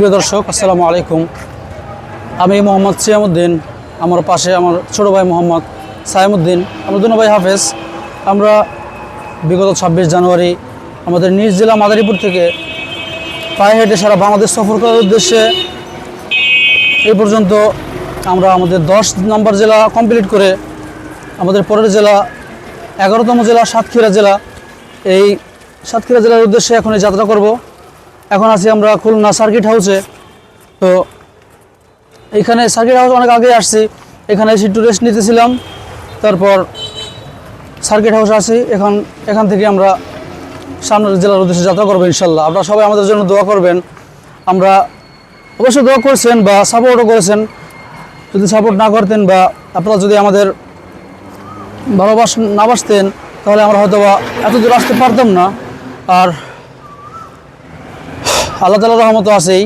প্রিয় দর্শক, আসসালামু আলাইকুম। আমি মোহাম্মদ সিয়ামুদ্দিন, আমার পাশে আমার ছোটো ভাই মোহাম্মদ সাইমুদ্দিন। আমার দুনো ভাই হাফেজ, আমরা বিগত ছাব্বিশ জানুয়ারি আমাদের নিজ জেলা মাদারীপুর থেকে পায়ে হেঁটে সারা বাংলাদেশ সফর করার উদ্দেশ্যে এই পর্যন্ত আমরা আমাদের দশ নম্বর জেলা কমপ্লিট করে আমাদের পরের জেলা, এগারোতম জেলা সাতক্ষীরা জেলা, এই সাতক্ষীরা জেলার উদ্দেশ্যে এখন যাত্রা করব। এখন আছি আমরা খুলনা সার্কিট হাউসে তো এখানে সার্কিট হাউস অনেক আগে আসছি। এখানে এসে একটু রেস্ট নিতেছিলাম। তারপর সার্কিট হাউস আসি এখন এখান থেকে আমরা সামনের জেলার উদ্দেশ্যে যাত্রা করব ইনশাল্লাহ। আপনারা সবাই আমাদের জন্য দোয়া করবেন। আমরা অবশ্যই দোয়া করছেন বা সাপোর্টও করেছেন। যদি সাপোর্ট না করতেন বা আপনারা যদি আমাদের ভালোবাস না বাসতেন, তাহলে আমরা হয়তো বা এত দূর আসতে পারতাম না। আর আল্লাহ তালার রহমত আছেই।